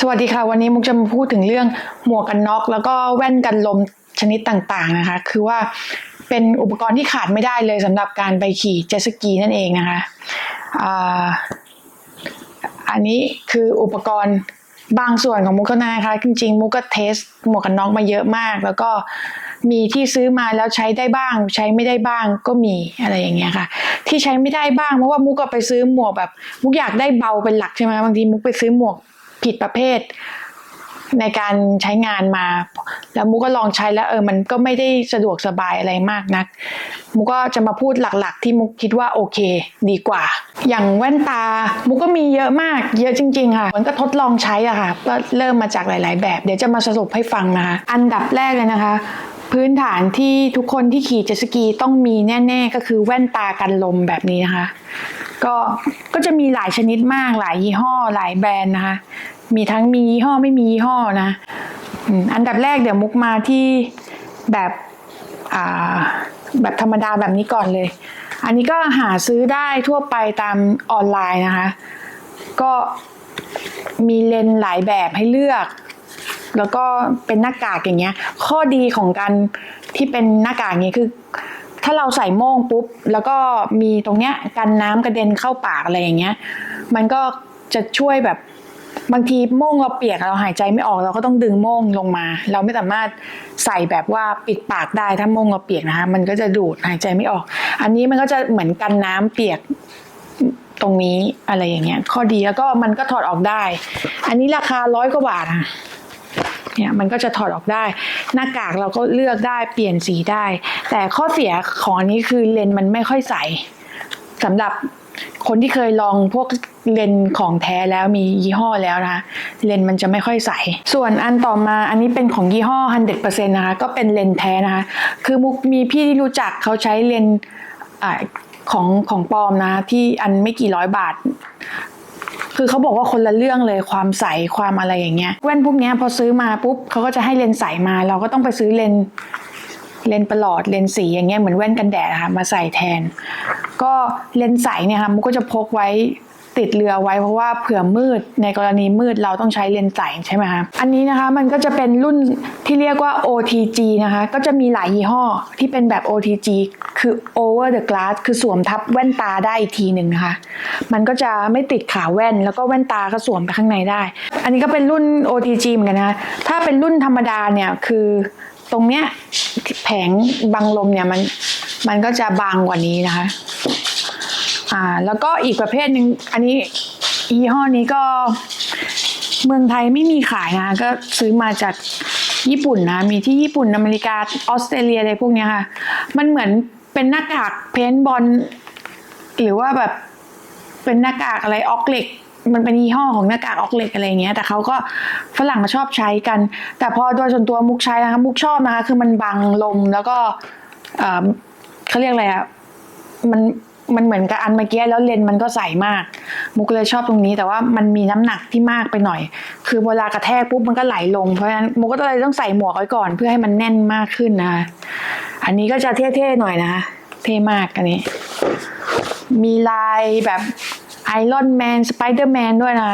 สวัสดีค่ะ วันนี้มุกจะมาพูดถึงเรื่องหมวกกันน็อก แล้วก็แว่นกันลมชนิดต่างๆนะคะ คือว่าเป็นอุปกรณ์ที่ขาดไม่ได้เลยสำหรับการไปขี่เจ็ตสกีนั่นเองนะคะอันนี้คืออุปกรณ์บางส่วนของมุกเท่านั้นนะคะ จริงๆ มุกก็เทสหมวกกันน็อกมาเยอะมาก แล้วก็มีที่ซื้อมาแล้วใช้ได้บ้าง ใช้ไม่ได้บ้างก็มีอะไรอย่างเงี้ยค่ะ ที่ใช้ไม่ได้บ้างเพราะว่ามุกก็ไปซื้อหมวกแบบ มุกอยากได้เบาเป็นหลักใช่ไหมบางทีมุกไปซื้อหมวก ผิดประเภทในการใช้งานมา แล้วมุกก็ลองใช้แล้วเออมันก็ไม่ได้สะดวกสบายอะไรมากนักมุกก็จะมาพูดหลักๆ ที่มุกคิดว่าโอเค ดีกว่า อย่างแว่นตามุกก็มีเยอะมาก เยอะจริง ๆ ค่ะมันก็ทดลองใช้อะค่ะก็เริ่มมาจากหลาย ๆ แบบ เดี๋ยวจะมาสรุปให้ฟังนะคะ อันดับแรกเลยนะคะ พื้นฐานที่ทุกคนที่ขี่เจ็ตสกีต้องมีแน่ ๆ ก็คือแว่นตากันลมแบบนี้นะคะ ก็ก็จะมีหลายชนิดมากหลายยี่ห้อหลายแบรนด์นะคะ มีทั้งมียี่ห้อไม่มียี่ห้อนะอันดับแรกเดี๋ยวมุกมาที่แบบอ่าแบบธรรมดาแบบนี้ก่อนเลย อันนี้ก็หาซื้อได้ทั่วไปตามออนไลน์นะคะ ก็มีเลนหลายแบบให้เลือก แล้วก็เป็นหน้ากากอย่างเงี้ย ข้อดีของการที่เป็นหน้ากากนี้คือ ถ้าเราใส่โม่งปุ๊บ แล้วก็มีตรงเนี้ยกันน้ำกระเด็นเข้าปากอะไรอย่างเงี้ย มันก็จะช่วยแบบ บางทีโม่งเราเปียกเราหายใจไม่ออกเราก็ต้องดึงโม่งลงมา เราไม่สามารถใส่แบบว่าปิดปากได้ถ้าโม่งเราเปียกนะคะมันก็จะดูดหายใจไม่ออก อันนี้มันก็จะเหมือนกันน้ำเปียกตรงนี้อะไรอย่างเงี้ย ข้อดีแล้วก็มันก็ถอดออกได้ อันนี้ราคาร้อยกว่าบาทค่ะเนี่ยมันก็จะถอดออกได้ หน้ากากเราก็เลือกได้เปลี่ยนสีได้ แต่ข้อเสียของอันนี้คือเลนส์มันไม่ค่อยใสสำหรับ คนที่เคยลองพวกเลนของแท้แล้วมียี่ห้อแล้วนะคะเลนมันจะไม่ค่อยใส ส่วนอันต่อมาอันนี้เป็นของยี่ห้อ 100%นะคะก็เป็นเลนแท้นะคะคือมุกมีพี่ที่รู้จักเขาใช้เลนอ่าของของปลอมนะที่อันไม่กี่ร้อยบาท คือเขาบอกว่าคนละเรื่องเลยความใสความอะไรอย่างเงี้ยแว่นพวกนี้พอซื้อมาปุ๊บเขาก็จะให้เลนใสมา เราก็ต้องไปซื้อเลน เลนส์ประหลอดเลนส์สีอย่างเงี้ยเหมือนแว่นกันแดดอะค่ะมาใส่แทน ก็เลนส์ใสเนี่ยค่ะมุกก็จะพกไว้ติดเรือไว้เพราะว่าเผื่อมืดในกรณีมืดเราต้องใช้เลนส์ใสใช่ไหมคะอันนี้นะคะมันก็จะเป็นรุ่นที่เรียกว่า OTG นะคะก็จะมีหลายยี่ห้อที่เป็นแบบ OTG คือ over the glass คือสวมทับแว่นตาได้อีกทีหนึ่งนะคะมันก็จะไม่ติดขาแว่น แล้วก็แว่นตาก็สวมไปข้างในได้ อันนี้ก็เป็นรุ่น OTG เหมือนกันนะคะถ้าเป็นรุ่นธรรมดาเนี่ยคือ ตรงเนี้ยแผงบังลมเนี่ยมันมันก็จะบางกว่านี้นะคะ อ่าแล้วก็อีกประเภทหนึ่งอันนี้ยี่ห้อนี้ก็เมืองไทยไม่มีขายนะก็ซื้อมาจากญี่ปุ่นนะมีที่ญี่ปุ่นอเมริกาออสเตรเลียอะไรพวกเนี้ยค่ะ มันเหมือนเป็นหน้ากากเพนบอลหรือว่าแบบเป็นหน้ากากอะไรออกเหล็ก มันเป็นยี่ห้อของหน้ากากออกเหล็กอะไรเงี้ย แต่เขาก็ฝรั่งมาชอบใช้กัน แต่พอโดยส่วนตัวมุกใช้นะคะมุกชอบนะคะคือมันบังลมแล้วก็เอ่อเขาเรียกอะไรอะมันมันเหมือนกับอันเมื่อกี้แล้วเลนมันก็ใสมาก มุกเลยชอบตรงนี้แต่ว่ามันมีน้ำหนักที่มากไปหน่อย คือเวลากระแทกปุ๊บมันก็ไหลลงเพราะฉะนั้นมุกก็เลยต้องใส่หมวกไว้ก่อน เพื่อให้มันแน่นมากขึ้นนะคะอันนี้ก็จะเท่ๆหน่อยนะเท่มากอันนี้ มีลายแบบ ไอรอนแมนสไปเดอร์แมนด้วยนะ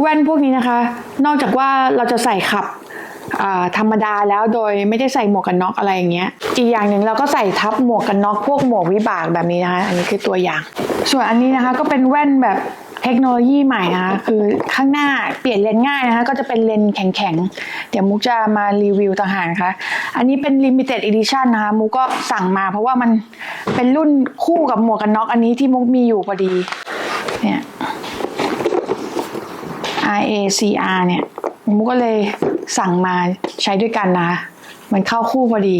แว่นพวกนี้นะคะ นอกจากว่าเราจะใส่ขับธรรมดาแล้วโดยไม่ได้ใส่หมวกกันน็อกอะไรอย่างเงี้ย อีกอย่างหนึ่งเราก็ใส่ทับหมวกกันน็อกพวกหมวกวิบากแบบนี้นะคะ อันนี้คือตัวอย่าง ส่วนอันนี้นะคะก็เป็นแว่นแบบเทคโนโลยีใหม่นะคะคือข้างหน้าเปลี่ยนเลนง่ายนะคะก็จะเป็นเลนแข็งๆ เดี๋ยวมุกจะมารีวิวต่างหากนะคะอันนี้เป็น limited edition นะคะมุกก็สั่งมาเพราะว่ามันเป็นรุ่นคู่กับหมวกกันน็อกอันนี้ที่มุกมีอยู่พอดี เนี่ย RACR เนี่ยมุกก็เลยสั่งมาใช้ด้วยกันนะ มันเข้าคู่พอดี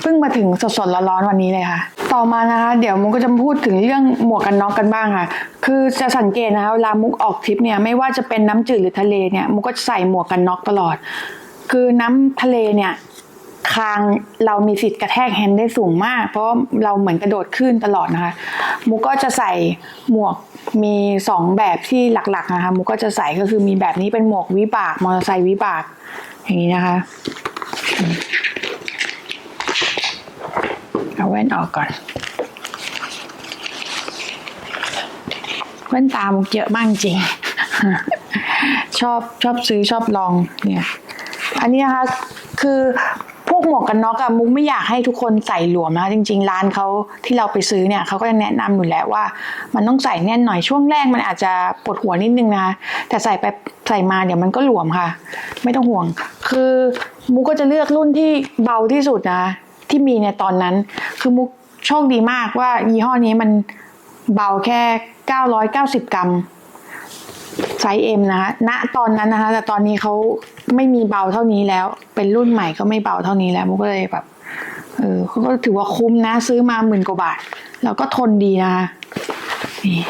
เพิ่งมาถึงสดๆร้อนๆวันนี้เลยค่ะ ต่อมานะคะ เดี๋ยวมุกก็จะพูดถึงเรื่องหมวกกันน็อกกันบ้างค่ะ คือจะสังเกตนะคะเวลามุกออกทริปเนี่ยไม่ว่าจะเป็นน้ำจืดหรือทะเลเนี่ยมุกก็ใส่หมวกกันน็อกตลอด คือน้ำทะเลเนี่ย คางเรามีสิทธิ์กระแทกแฮนด์ได้สูงมาก เพราะเราเหมือนกระโดดขึ้นตลอดนะคะมุกก็จะใส่หมวกมีสองแบบที่หลักๆนะคะมุกก็จะใส่ก็คือมีแบบนี้เป็นหมวกวิบากมอเตอร์ไซค์วิบาก อย่างนี้นะคะเอาแว่นออกก่อนแว่นตามุกเยอะมากจริง ชอบชอบซื้อชอบลองเนี่ย อันนี้นะคะคือ วกหมวกกันน็อกอะมุกไม่อยากให้ทุกคนใส่หลวมนะจริง ๆ ร้านเขาที่เราไปซื้อเนี่ยเขาก็จะแนะนำอยู่แล้วว่า มันต้องใส่แน่นหน่อยช่วงแรกมันอาจจะปวดหัวนิดนึงนะคะแต่ใส่ไปใส่มาเดี๋ยวมันก็หลวมค่ะ ไม่ต้องห่วง คือมุกก็จะเลือกรุ่นที่เบาที่สุดนะ ที่มีในตอนนั้น คือมุกโชคดีมากว่ายี่ห้อนี้มันเบาแค่ 990 กรัม ไซส์เอ็มนะคะณตอนนั้นนะคะ แต่ตอนนี้เขาไม่มีเบาเท่านี้แล้ว เป็นรุ่นใหม่ก็ไม่เบาเท่านี้แล้วมุกก็เลยแบบเออเขาก็ถือว่าคุ้มนะ ซื้อมาหมื่นกว่าบาท แล้วก็ทนดีนะคะนี่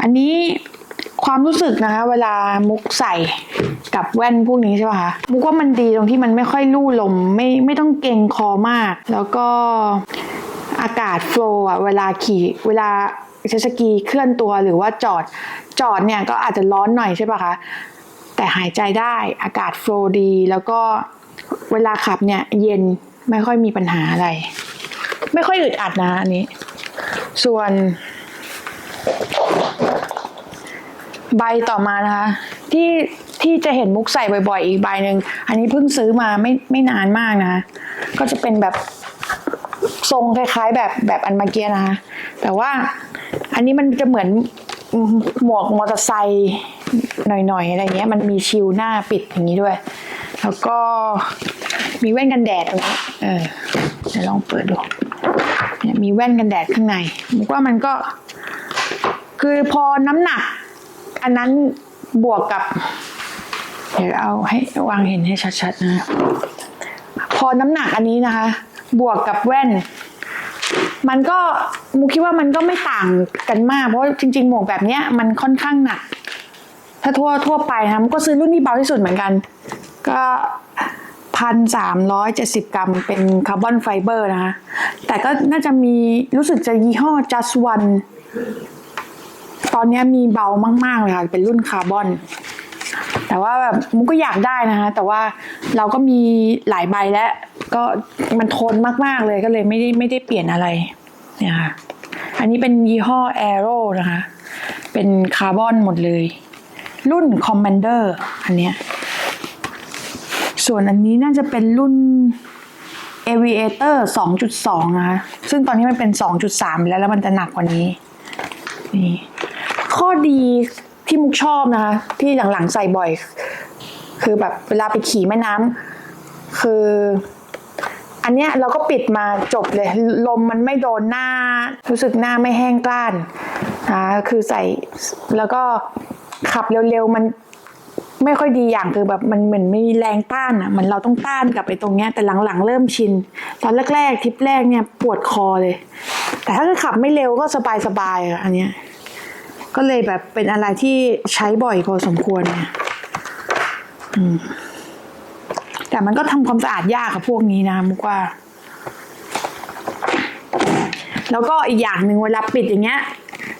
อันนี้ความรู้สึกนะคะ เวลามุกใส่กับแว่นพวกนี้ใช่ป่ะคะมุกว่ามันดีตรงที่มันไม่ค่อยลู่ลมไม่ไม่ต้องเกรงคอมาก แล้วก็อากาศโฟล์อะเวลาขี่เวลา เจสกีเคลื่อนตัวหรือว่าจอดจอดเนี่ยก็อาจจะร้อนหน่อยใช่ป่ะคะแต่หายใจได้อากาศโฟลดี แล้วก็เวลาขับเนี่ยเย็นไม่ค่อยมีปัญหาอะไร ไม่ค่อยอึดอัดนะอันนี้ ส่วน ใบต่อมานะคะ ที่ที่จะเห็นมุกใส่บ่อยๆ อีกใบหนึ่งอันนี้เพิ่งซื้อมาไม่ไม่นานมากนะ ก็จะเป็นแบบ ทรงคล้ายๆ แบบแบบอันมาเกียนะคะแต่ว่าอันนี้มันจะเหมือนหมวกมอเตอร์ไซค์หน่อยๆอะไรเงี้ย มันมีชิลหน้าปิดอย่างนี้ด้วย แล้วก็มีแว่นกันแดดตรงนี้เออเดี๋ยวลองเปิดดูเนี่ยมีแว่นกันแดดข้างในมุกว่ามันก็ คือพอน้ำหนัก อันนั้นบวกกับ เดี๋ยวเอาให้วางเห็นให้ชัดๆนะ พอน้ำหนักอันนี้นะคะ บวกกับแว่น มันก็มูคิดว่ามันก็ไม่ต่างกันมาก เพราะจริง ๆ หมวกแบบเนี้ยมันค่อนข้างหนัก ถ้าทั่วทั่วไปนะมันก็ซื้อรุ่นที่เบาที่สุดเหมือนกัน ก็พันสามร้อยเจ็ดสิบกรัมเป็นคาร์บอนไฟเบอร์นะคะ แต่ก็น่าจะมีรู้สึกจะยี่ห้อ just one ตอนนี้มีเบามาก ๆ เลยค่ะ เป็นรุ่นคาร์บอน แต่ว่าแบบมุกก็อยากได้นะคะ แต่ว่าเราก็มีหลายใบแล้ว ก็มันทนมากๆเลยก็เลยไม่ได้ไม่ได้เปลี่ยนอะไรเนี่ยค่ะอันนี้เป็นยี่ห้อ Aero นะคะ เป็นคาร์บอนหมดเลย รุ่น Commander อันเนี้ยส่วนอันนี้น่าจะเป็นรุ่น Aviator 2.2 นะคะ ซึ่งตอนนี้มันเป็น 2.3 แล้วแล้วมันจะหนักกว่านี้ นี่ ข้อดีที่มุกชอบนะคะ ที่หลังๆใส่บ่อย คือแบบเวลาไปขี่แม่น้ำคือ นเนี้ยเราก็ปิดมาจบเลย ลมมันไม่โดนหน้า รู้สึกหน้าไม่แห้งกล้านนะคือใส่แล้วก็ขับเร็วๆมันไม่ค่อยดีอย่างคือแบบมันเหมือนไม่มีแรงต้านอะมันเราต้องต้านกลับไปตรงเนี้ยแต่หลังๆเริ่มชิน ตอนแรกๆทริปแรกเนี่ยปวดคอเลย แต่ถ้าขับไม่เร็วก็สบายๆอะอันเนี้ยก็เลยแบบเป็นอะไรที่ใช้บ่อยพอสมควรเนี่ยอืม แต่มันก็ทำความสะอาดยากกับพวกนี้นะมุกว่า แล้วก็อีกอย่างหนึ่งเวลาปิดอย่างเงี้ย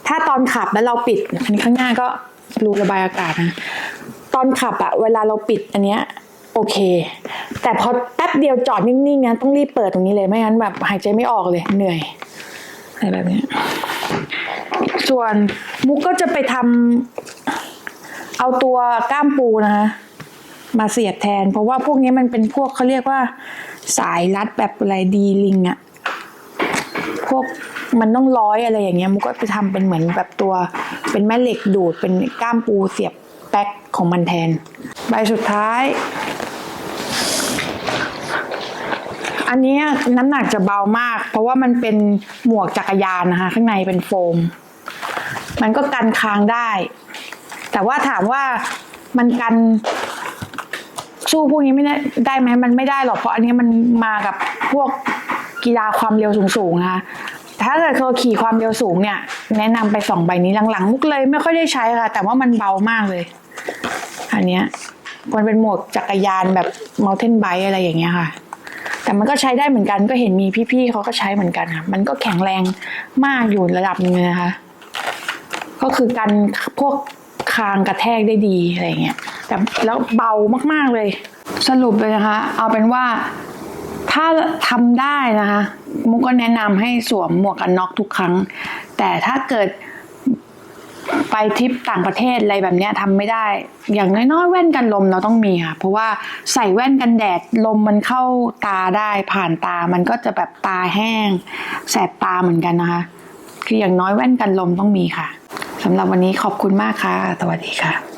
ถ้าตอนขับแล้วเราปิดอันนี้ข้างหน้าก็รูระบายอากาศนะตอนขับอะเวลาเราปิดอันเนี้ย โอเค แต่พอแป๊บเดียวจอดนิ่งๆนะต้องรีบเปิดตรงนี้เลยไม่งั้นแบบหายใจไม่ออกเลยเหนื่อยอะไรแบบเนี้ยส่วนมุกก็จะไปทำเอาตัวก้ามปูนะคะ มาเสียบแทน เพราะว่าพวกนี้มันเป็นพวกเขาเรียกว่า สายรัดแบบอะไรดีลิงอะพวกมันต้องร้อยอะไรอย่างเงี้ยมุกก็ไปทำเป็นเหมือนแบบตัวเป็นแม่เหล็กดูดเป็นก้ามปูเสียบแป๊กของมันแทน ใบสุดท้าย อันนี้น้ำหนักจะเบามาก เพราะว่ามันเป็นหมวกจักรยานนะคะ ข้างในเป็นโฟม มันก็กันค้างได้ แต่ว่าถามว่ามันกัน สู้พวกนี้ไม่ได้ได้ไหมมันไม่ได้หรอกเพราะอันนี้มันมากับพวกกีฬาความเร็วสูงๆนะคะถ้าเกิดเขาขี่ความเร็วสูงเนี่ย แนะนำไปสองใบนี้หลังๆมุกเลยไม่ค่อยได้ใช้ค่ะ แต่ว่ามันเบามากเลย อันเนี้ยมันเป็นหมวกจักรยานแบบ mountain bike อะไรอย่างเงี้ยค่ะ แต่มันก็ใช้ได้เหมือนกันก็เห็นมีพี่ๆเขาก็ใช้เหมือนกันค่ะ มันก็แข็งแรงมากอยู่ระดับหนึงนะคะ ก็คือกันพวกคางกระแทกได้ดีอะไรเงี้ย แต่แล้วเบามากๆเลย สรุปเลยนะคะ เอาเป็นว่าถ้าทำได้นะคะ มุกก็แนะนำให้สวมหมวกกันน็อกทุกครั้ง แต่ถ้าเกิดไปทริปต่างประเทศอะไรแบบนี้ทำไม่ได้ อย่างน้อยๆแว่นกันลมเราต้องมีค่ะ เพราะว่าใส่แว่นกันแดดลมมันเข้าตาได้ผ่านตามันก็จะแบบตาแห้ง แสบตาเหมือนกันนะคะ คืออย่างน้อยแว่นกันลมต้องมีค่ะสำหรับวันนี้ขอบคุณมากค่ะ สวัสดีค่ะ